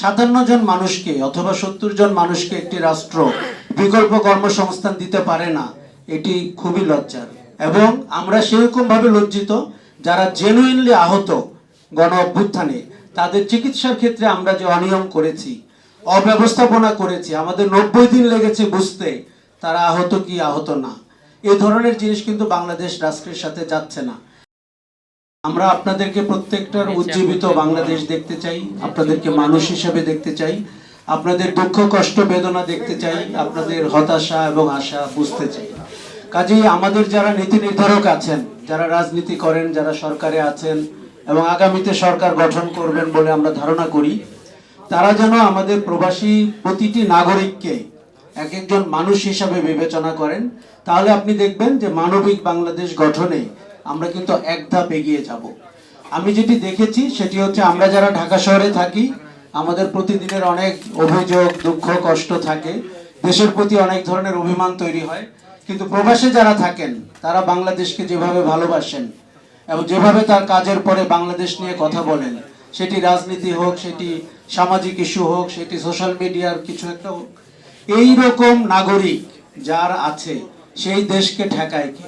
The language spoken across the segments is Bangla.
সাতান্ন জন মানুষকে অথবা সত্তর জন মানুষকে একটি রাষ্ট্র, বিকল্প কর্মসংস্থান দিতে পারে না, এটি খুবই লজ্জার। এবং আমরা সেরকম ভাবে লজ্জিত, যারা জেনুইনলি আহত গণ অভ্যুত্থানে, তাদের চিকিৎসার ক্ষেত্রে আমরা যে অনিয়ম করেছি, অব্যবস্থাপনা করেছি, আমাদের নব্বই দিন লেগেছে বুঝতে, তারা আহত কি আহত না, এ ধরনের জিনিস কিন্তু বাংলাদেশ রাষ্ট্রের সাথে যাচ্ছে না। আমরা আপনাদেরকে প্রত্যেকটার উজ্জীবিত বাংলাদেশ দেখতে চাই আপনাদেরকে মানুষ হিসেবে দেখতে চাই আপনাদের দুঃখ কষ্ট বেদনা দেখতে চাই আপনাদের হতাশা এবং আশা বুঝতে চাই। কাজেই আমাদের যারা নীতি নির্ধারক আছেন যারা রাজনীতি করেন যারা সরকারে আছেন এবং আগামীতে সরকার গঠন করবেন বলে আমরা ধারণা করি তারা যেন আমাদের প্রবাসী প্রতিটি নাগরিককে এক একজন মানুষ হিসাবে বিবেচনা করেন তাহলে আপনি দেখবেন যে মানবিক বাংলাদেশ গঠনে আমরা কিন্তু এক ধাপ এগিয়ে যাব। আমি যেটি দেখেছি সেটি হচ্ছে আমরা যারা ঢাকা শহরে থাকি, আমাদের প্রতিদিনের অনেক অভিযোগ, দুঃখ, কষ্ট থাকে। দেশের প্রতি অনেক ধরনের অভিমান তৈরি হয়। কিন্তু প্রবাসে যারা থাকেন, তারা বাংলাদেশকে যেভাবে ভালোবাসেন এবং যেভাবে তার কাজের পরে বাংলাদেশ নিয়ে কথা বলেন, সেটি রাজনীতি হোক, সেটি সামাজিক ইস্যু হোক, সেটি সোশ্যাল মিডিয়ার কিছু একটা হোক এই রকম নাগরিক যার আছে, সেই দেশকে ঠেকায় কে?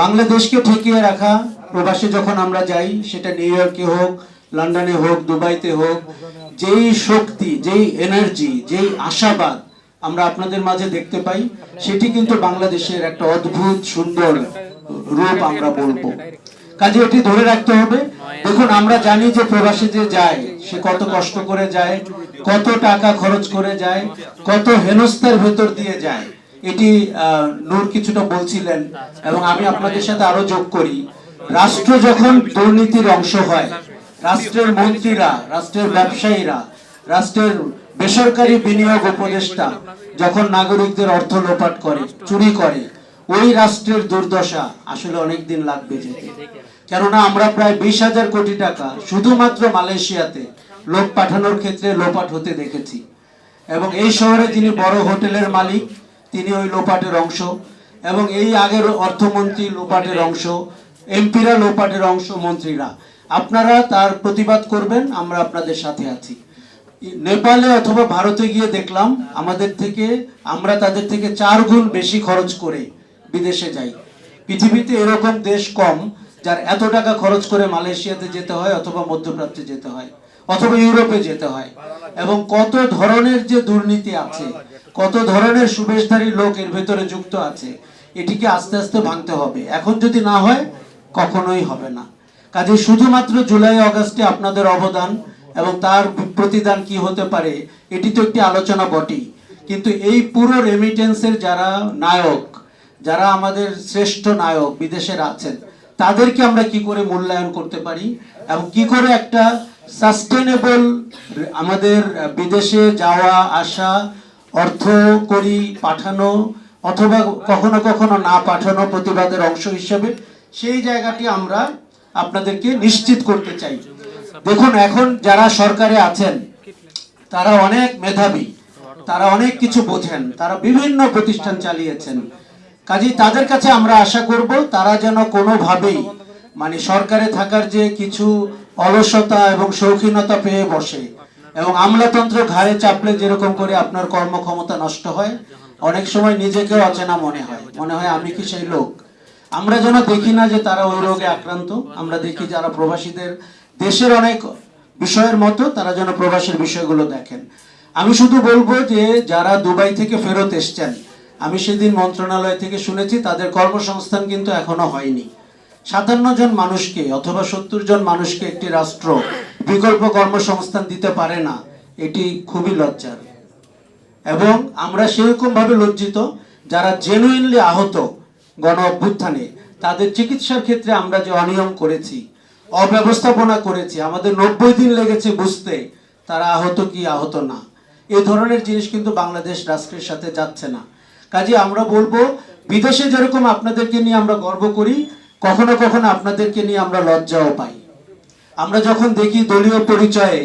বাংলাদেশকে ঠেকিয়ে রাখা প্রবাসে যখন আমরা যাই, সেটা নিউ ইয়র্কে হোক, লন্ডনে হোক, দুবাইতে হোক, যেই শক্তি, যেই এনার্জি, যেই আশাবাদ আমরা আপনাদের মাঝে দেখতে পাই, সেটি কিন্তু বাংলাদেশের একটা অদ্ভুত সুন্দর রূপ আমরা বলব। কাজে এটি ধরে রাখতে হবে, দেখুন, আমরা জানি যে প্রবাসী যে যায়, সে কত কষ্ট করে যায়, কত টাকা খরচ করে যায়, কত হেনস্থার ভেতর দিয়ে যায়। এটি নূর কিছুটা বলছিলেন এবং আমি আপনাদের সাথে আরও যোগ করি। রাষ্ট্র যখন দুর্নীতির অংশ হয়, রাষ্ট্রের মন্ত্রীরা, রাষ্ট্রের ব্যবসায়ীরা, রাষ্ট্রের বেসরকারি বিনিয়োগ উপদেষ্টা যখন নাগরিকদের অর্থ লোপাট করে, চুরি করে, ওই রাষ্ট্রের দুর্দশা আসলে অনেক দিন লাগবে যেতে। কেননা আমরা প্রায় বিশ হাজার কোটি টাকা শুধুমাত্র মালয়েশিয়াতে লোক পাঠানোর ক্ষেত্রে লোপাট হতে দেখেছি। এবং এই শহরে যিনি বড় হোটেলের মালিক তিনি ওই লোপাটের অংশ এবং এই আগের অর্থমন্ত্রী লোপাটের অংশ, এমপিরা লোপাটের অংশ মন্ত্রীরা। আপনারা তার প্রতিবাদ করবেন, আমরা আপনাদের সাথে আছি। নেপালে অথবা ভারতে গিয়ে দেখলাম, আমাদের থেকে, আমরা তাদের থেকে চার গুণ বেশি খরচ করে বিদেশে যাই। পৃথিবীতে এরকম দেশ কম, যার এত টাকা খরচ করে মালয়েশিয়াতে যেতে হয় অথবা মধ্যপ্রাচ্যে যেতে হয়, অথবা ইউরোপে যেতে হয়। এবং কত ধরনের যে দুর্নীতি আছে কত ধরনের সুবেশধারী লোক এর ভেতরে যুক্ত আছে, এটিকে আস্তে আস্তে ভাঙতে হবে। এখন যদি না হয়, কখনোই হবে না। কাজে শুধুমাত্র জুলাই আগস্টে আপনাদের অবদান এবং তার প্রতিদান কি হতে পারে, এটি তো একটি আলোচনা বটেই। কিন্তু এই পুরো রেমিটেন্সের যারা নায়ক, যারা আমাদের শ্রেষ্ঠ নায়ক বিদেশের আছেন, তাদেরকে আমরা কি করে মূল্যায়ন করতে পারি এবং কি করে একটা সাস্টেনেবল আমাদের বিদেশে যাওয়া, আসা অর্থ করি পাঠানো অথবা কখনো কখনো না পাঠানো প্রতিবাদের অংশ হিসেবে, সেই জায়গাটি আমরা আপনাদেরকে নিশ্চিত করতে চাই। দেখুন, এখন যারা সরকারে আছেন, তারা অনেক মেধাবী, তারা অনেক কিছু বোঝেন, তারা বিভিন্ন প্রতিষ্ঠান চালিয়েছেন। কাজেই তাদের কাছে আমরা আশা করব, তারা যেন কোনোভাবেই মানে সরকারে থাকার যে কিছু অলসতা এবং শৌখিনতা পেয়ে বসে। এবং আমলাতন্ত্র ঘাড়ে চাপলে যেরকম করে আপনার কর্মক্ষমতা নষ্ট হয়, অনেক সময় নিজেকেও অচেনা মনে হয়। মনে হয়, আমি কি সেই লোক? আমরা যেন দেখি না যে তারা ওই রোগে আক্রান্ত, আমরা দেখি যারা প্রবাসীদের দেশের অনেক বিষয়ের মতো, তারা যেন প্রবাসের বিষয়গুলো দেখেন। আমি শুধু বলব যে, যারা দুবাই থেকে ফেরত এসছেন, আমি সেদিন মন্ত্রণালয় থেকে শুনেছি, তাদের কর্মসংস্থান কিন্তু এখনও হয়নি। সাতান্ন জন মানুষকে অথবা সত্তর জন মানুষকে একটি রাষ্ট্র বিকল্প কর্মসংস্থান দিতে পারে না। এটি খুবই লজ্জার। এবং আমরা সেরকম ভাবে লজ্জিত যারা জেনুইনলি আহত গণ অভ্যুত্থানে, তাদের চিকিৎসার ক্ষেত্রে আমরা যে অনিয়ম করেছি, অব্যবস্থাপনা করেছি, আমাদের নব্বই দিন লেগেছে বুঝতে, তারা আহত কি আহত না। এ ধরনের জিনিস কিন্তু বাংলাদেশ রাষ্ট্রের সাথে যাচ্ছে না। কাজে আমরা বলব, বিদেশে যেরকম আপনাদেরকে নিয়ে আমরা গর্ব করি, কখনো কখনো আপনাদেরকে নিয়ে আমরা লজ্জাও পাই। আমরা যখন দেখি দলীয় পরিচয়ে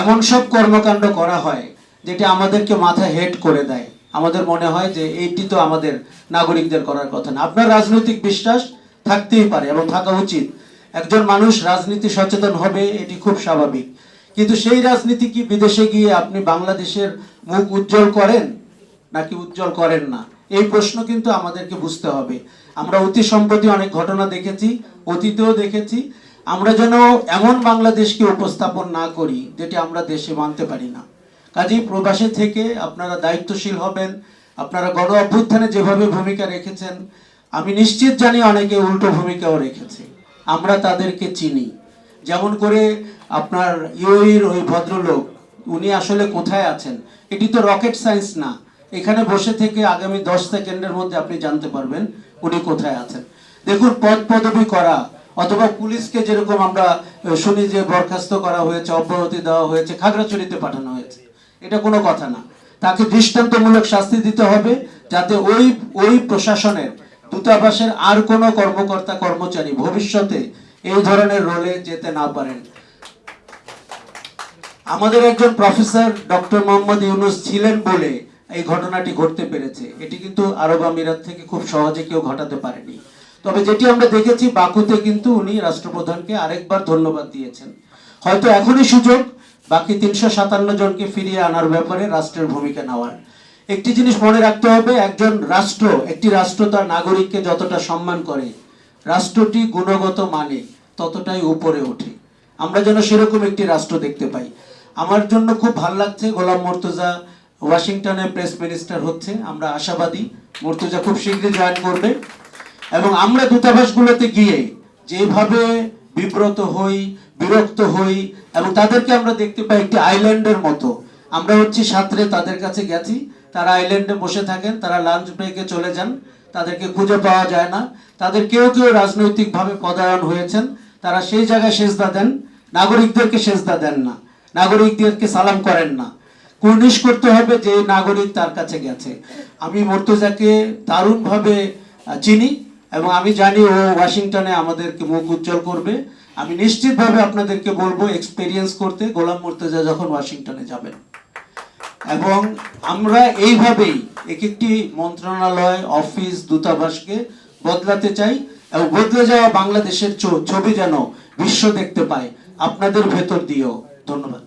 এমন সব কর্মকাণ্ড করা হয়, যেটি আমাদেরকে মাথা হেড করে দেয়, আমাদের মনে হয় যে এইটি তো আমাদের নাগরিকদের করার কথা না। আপনার রাজনৈতিক বিশ্বাস থাকতেই পারে এবং থাকা উচিত। একজন মানুষ রাজনীতি সচেতন হবে, এটি খুব স্বাভাবিক। কিন্তু সেই রাজনীতি কি বিদেশে গিয়ে আপনি বাংলাদেশের মুখ উজ্জ্বল করেন, নাকি উজ্জ্বল করেন না? এই প্রশ্ন কিন্তু আমাদেরকে বুঝতে হবে। আমরা অতি সম্প্রতি অনেক ঘটনা দেখেছি, অতীতেও দেখেছি আমরা যেন এমন বাংলাদেশকে উপস্থাপন না করি, যেটি আমরা দেশে মানতে পারি না। কাজেই প্রবাসে থেকে আপনারা দায়িত্বশীল হবেন, আপনারা গণ অভ্যুত্থানে যেভাবে ভূমিকা রেখেছেন, আমি নিশ্চিত জানি অনেকে উল্টো ভূমিকাও রেখেছে। আমরা তাদেরকে চিনি। যেমন করে আপনার ইউএর ওই ভদ্রলোক, উনি আসলে কোথায় আছেন? এটি তো রকেট সায়েন্স না। এখানে বসে থেকে আগামী দশ সেকেন্ডের মধ্যে আপনি জানতে পারবেন উনি কোথায় আছেন। দেখুন, পদ পদবি করা অথবা পুলিশকে যেরকম আমরা শুনি যে বরখাস্ত করা হয়েছে, অব্যাহতি দেওয়া হয়েছে, খাগড়াছড়িতে পাঠানো হয়েছে। এটা কোনো কথা না। তাকে দৃষ্টান্তমূলক শাস্তি দিতে হবে, যাতে ওই ওই প্রশাসনের দূতাবাসের আর কোনো কর্মকর্তা, কর্মচারী ভবিষ্যতে এই ধরনের রোলে যেতে না পারেন। আমাদের একজন প্রফেসর ডক্টর মোহাম্মদ ইউনুস ছিলেন বলে এই ঘটনাটি ঘটতে পেরেছে। এটি কিন্তু আরব আমিরাত থেকে খুব সহজে কেউ ঘটাতে পারেনি। তবে যেটি আমরা দেখেছি, বাকুতে কিন্তু উনি রাষ্ট্রপ্রধানকে আরেকবার ধন্যবাদ দিয়েছেন। হয়তো এখনই সুযোগ, বাকি তিনশো সাতান্ন জনকে ফিরিয়ে আনার ব্যাপারে রাষ্ট্রের ভূমিকা নেওয়ার। একটি জিনিস মনে রাখতে হবে, একজন রাষ্ট্র, একটি রাষ্ট্র তার নাগরিককে যতটা সম্মান করে, রাষ্ট্রটি গুণগত মানে ততটাই উপরে ওঠে। আমরা যেন সেরকম একটি রাষ্ট্র দেখতে পাই। আমার জন্য খুব ভালো লাগছে, গোলাম মর্তুজা ওয়াশিংটনে প্রেস মিনিস্টার হচ্ছে। আমরা আশাবাদী, মর্তুজা খুব শীঘ্রই জয়েন করবে। এবং আমরা দূতাবাসগুলোতে গিয়ে যেভাবে বিব্রত হই, বিরক্ত হই এবং তাদেরকে আমরা দেখতে পাই একটি আইল্যান্ডের মতো। আমরা হচ্ছি সাঁতরে তাদের কাছে গেছি তারা আইল্যান্ডে বসে থাকেন, তারা লাঞ্চ ব্রেকে চলে যান। তাদেরকে খুঁজে পাওয়া যায় না। তাদের কেউ কেউ রাজনৈতিকভাবে পদায়ন হয়েছেন। তারা সেই জায়গায় সেজদা দেন। নাগরিকদেরকে সেজদা দেন না। নাগরিকদেরকে সালাম করেন না। কুর্নিশ করতে হবে যে নাগরিক তার কাছে গেছে। আমি মর্তুজাকে দারুণভাবে চিনি। এবং আমি জানি ও ওয়াশিংটনে আমাদেরকে মুখ উজ্জ্বল করবে। আমি নিশ্চিতভাবে আপনাদেরকে বলব এক্সপেরিয়েন্স করতে গোলাম মুর্তজা যখন ওয়াশিংটনে যাবেন। এবং আমরা এইভাবেই এক একটি মন্ত্রণালয়, অফিস, দূতাবাসকে বদলাতে চাই এবং বদলে যাওয়া বাংলাদেশের ছবি যেন বিশ্ব দেখতে পায়। আপনাদের ভেতর দিয়েও ধন্যবাদ।